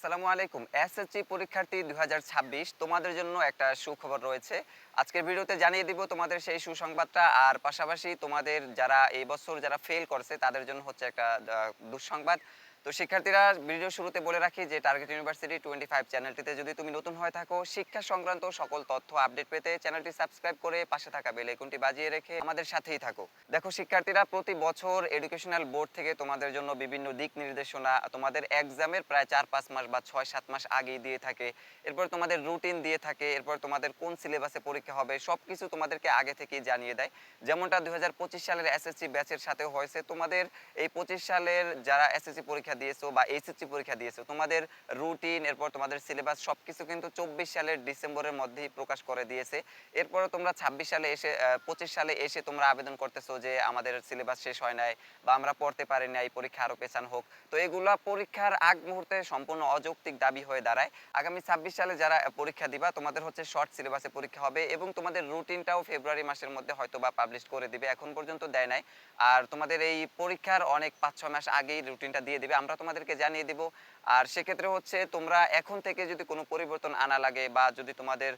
আসসালামু আলাইকুম। এসএসসি পরীক্ষার্থী দু হাজার ছাব্বিশ, তোমাদের জন্য একটা সুখবর রয়েছে। আজকের ভিডিওতে জানিয়ে দিব তোমাদের সেই সুসংবাদটা, আর পাশাপাশি তোমাদের যারা এই বছর যারা ফেল করছে, তাদের জন্য হচ্ছে একটা দুঃসংবাদ। তো শিক্ষার্থীরা ভিডিও শুরুতে বলে রাখি যে টার্গেট ইউনিভার্সিটি টোয়েন্টি ফাইভ চ্যানেলটিতে যদি তুমি নতুন হয়ে থাকো, শিক্ষা সংক্রান্ত সকল তথ্য আপডেট পেতে চ্যানেলটি সাবস্ক্রাইব করে পাশে থাকা বেল আইকনটি বাজিয়ে রেখে আমাদের সাথেই থাকো। দেখো শিক্ষার্থীরা, প্রতি বছর এডুকেশনাল বোর্ড থেকে তোমাদের জন্য বিভিন্ন দিক নির্দেশনা তোমাদের এক্সামের প্রায় চার পাঁচ মাস বা ছয় সাত মাস আগেই দিয়ে থাকে। এরপর তোমাদের রুটিন দিয়ে থাকে, এরপর তোমাদের কোন সিলেবাসে পরীক্ষা হবে সব কিছু তোমাদেরকে আগে থেকেই জানিয়ে দেয়। যেমনটা দুই হাজার পঁচিশ সালের এসএসসি ব্যাচের সাথেও হয়েছে, তোমাদের এই পঁচিশ সালের যারা এসএসসি পরীক্ষা দিয়েছ বা এইচএসসি পরীক্ষা দিয়েছ, তোমাদের রুটিন এরপর তোমাদের সিলেবাস সবকিছু কিন্তু চব্বিশ সালের ডিসেম্বরের মধ্যেই প্রকাশ করে দিয়েছে। এরপরে তোমরা ছাব্বিশ সালে এসে পঁচিশ সালে এসে তোমরা আবেদন করতেছো যে আমাদের সিলেবাস শেষ হয় নাই বা আমরা পড়তে পারি না এই পরীক্ষা আরও পেছান হোক। তো এগুলা পরীক্ষার আগ মুহূর্তে সম্পূর্ণ অযৌক্তিক দাবি হয়ে দাঁড়ায়। আগামী ছাব্বিশ সালে যারা পরীক্ষা দিবা, তোমাদের হচ্ছে শর্ট সিলেবাসে পরীক্ষা হবে এবং তোমাদের রুটিনটাও ফেব্রুয়ারি মাসের মধ্যে হয়তো বা পাবলিশ করে দিবে, এখন পর্যন্ত দেয় নাই। আর তোমাদের এই পরীক্ষার অনেক পাঁচ ছয় মাস আগেই রুটিনটা দিয়ে দিবে। আমরা তোমাদেরকে জানিয়ে দিব। আর সেক্ষেত্রে হচ্ছে তোমরা এখন থেকে যদি কোনো পরিবর্তন আনা লাগে বা যদি তোমাদের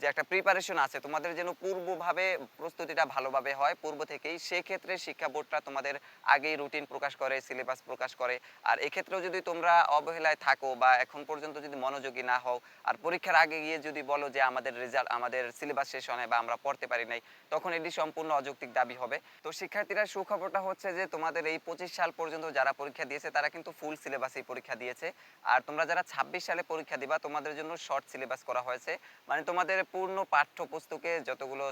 যে একটা প্রিপারেশন আছে, তোমাদের যেন পূর্বভাবে প্রস্তুতিটা ভালোভাবে হয়, পূর্ব থেকেই, সেক্ষেত্রে শিক্ষা বোর্ডটা তোমাদের আগেই রুটিন প্রকাশ করে সিলেবাস প্রকাশ করে। আর এক্ষেত্রেও যদি তোমরা অবহেলায় থাকো বা এখন পর্যন্ত যদি মনোযোগী না হও, আর পরীক্ষার আগে গিয়ে যদি বলো যে আমাদের রেজাল্ট আমাদের সিলেবাস শেষ হয় বা আমরা পড়তে পারি নাই, তখন এটি সম্পূর্ণ অযৌক্তিক দাবি হবে। তো শিক্ষার্থীরা সুখবরটা হচ্ছে যে তোমাদের এই পঁচিশ সাল পর্যন্ত যারা পরীক্ষা দিয়েছে, তারা কিন্তু ফুল সিলেবাসেই পরীক্ষা দিয়েছে। আর তোমরা যারা ছাব্বিশ সালে পরীক্ষা দিবা, তোমাদের জন্য শর্ট সিলেবাস করা হয়েছে। মানে তোমাদের পূর্ণ পাঠ্যপুস্তকে যতগুলো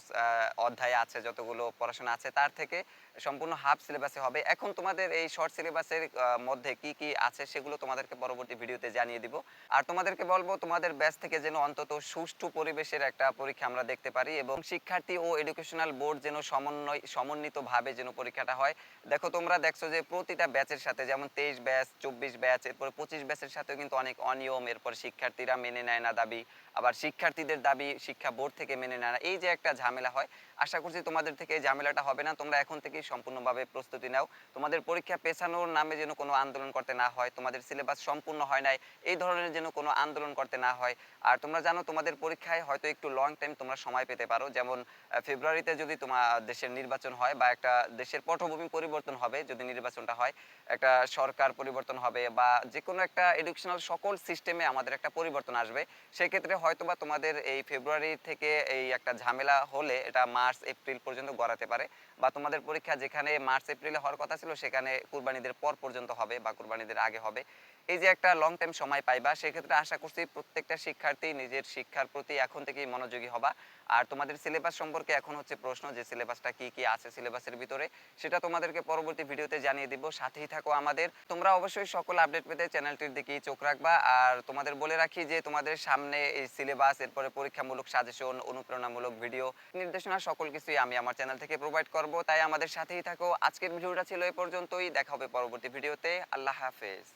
অধ্যায় আছে, যতগুলো পড়াশোনা আছে, তার থেকে সম্পূর্ণ হাফ সিলেবাসে হবে। এখন তোমাদের এই শর্ট সিলেবাসের মধ্যে কি কি আছে সেগুলো তোমাদেরকে পরবর্তী ভিডিওতে জানিয়ে দিব। আর তোমাদেরকে বলব, তোমাদের ব্যাচ থেকে যেন অন্তত সুষ্ঠু পরিবেশের একটা পরীক্ষা আমরা দেখতে পারি এবং শিক্ষার্থী ও এডুকেশনাল বোর্ড যেন সমন্বয়, সমন্বিতভাবে যেন পরীক্ষাটা হয়। দেখো তোমরা দেখছ যে প্রতিটা ব্যাচের সাথে যেমন তেইশ ব্যাচ চব্বিশ ব্যাচ, এরপর পঁচিশ ব্যাচের সাথেও কিন্তু অনেক অনিয়ম, এরপর শিক্ষার্থীরা মেনে নেয় না দাবি, আবার শিক্ষার্থীদের দাবি শিক্ষা বোর্ড থেকে মেনে নেয় না। এই যে একটা ঝামেলা হয়, আশা করছি তোমাদের থেকে এই ঝামেলাটা হবে না, তোমরা এখন থেকেই সম্পূর্ণভাবে প্রস্তুতি নাও। তোমাদের পরীক্ষা পেছানোর নামে যেন কোনো আন্দোলন করতে না হয়, তোমাদের সিলেবাস সম্পূর্ণ হয় নাই, এই ধরনের যেন কোনো আন্দোলন করতে না হয়। আর তোমরা জানো, তোমাদের পরীক্ষায় হয়তো একটু লং টাইম তোমরা সময় পেতে পারো, যেমন ফেব্রুয়ারিতে যদি তোমার দেশের নির্বাচন হয় বা একটা দেশের পটভূমি পরিবর্তন হবে, যদি নির্বাচনটা হয়, একটা সরকার পরিবর্তন হবে বা যে কোনো একটা এডুকেশনাল সকল সিস্টেমে আমাদের একটা পরিবর্তন আসবে, সেক্ষেত্রে হয়তোবা তোমাদের এই ফেব্রুয়ারি থেকে এই একটা ঝামেলা হলে এটা মার্চ এপ্রিল পর্যন্ত গড়াতে পারে বা তোমাদের পরীক্ষা যেখানে মার্চ এপ্রিলে হওয়ার কথা ছিল, সেখানে কুরবানিদের পর পর্যন্ত হবে বা কুরবানিদের আগে হবে। এই যে একটা লং টাইম সময় পাইবা, সেক্ষেত্রে আশা করছি প্রত্যেকটা শিক্ষার্থী নিজের শিক্ষার প্রতি এখন থেকেই মনোযোগী হবা। আর তোমাদের সিলেবাস সম্পর্কে এখন হচ্ছে প্রশ্ন যে সিলেবাসটা কি কি আছে সিলেবাসের ভিতরে, সেটা তোমাদেরকে পরবর্তী ভিডিওতে জানিয়ে দিব। সাথেই থাকো আমাদের। তোমরা অবশ্যই সকল আপডেট পেতে চ্যানেলটির দিকেই চোখ রাখবা। আর তোমাদের বলে রাখি যে, তোমাদের সামনে এই সিলেবাস এরপরে পরীক্ষামূলক সাজেশন অনুপ্রেরণামূলক ভিডিও নির্দেশনা, সকল কিছুই আমি আমার চ্যানেল থেকে প্রোভাইড করব। তাই আমাদের সাথেই থাকো। আজকের ভিডিওটা ছিল এ পর্যন্তই। দেখা হবে পরবর্তী ভিডিওতে আল্লাহ হাফেজ।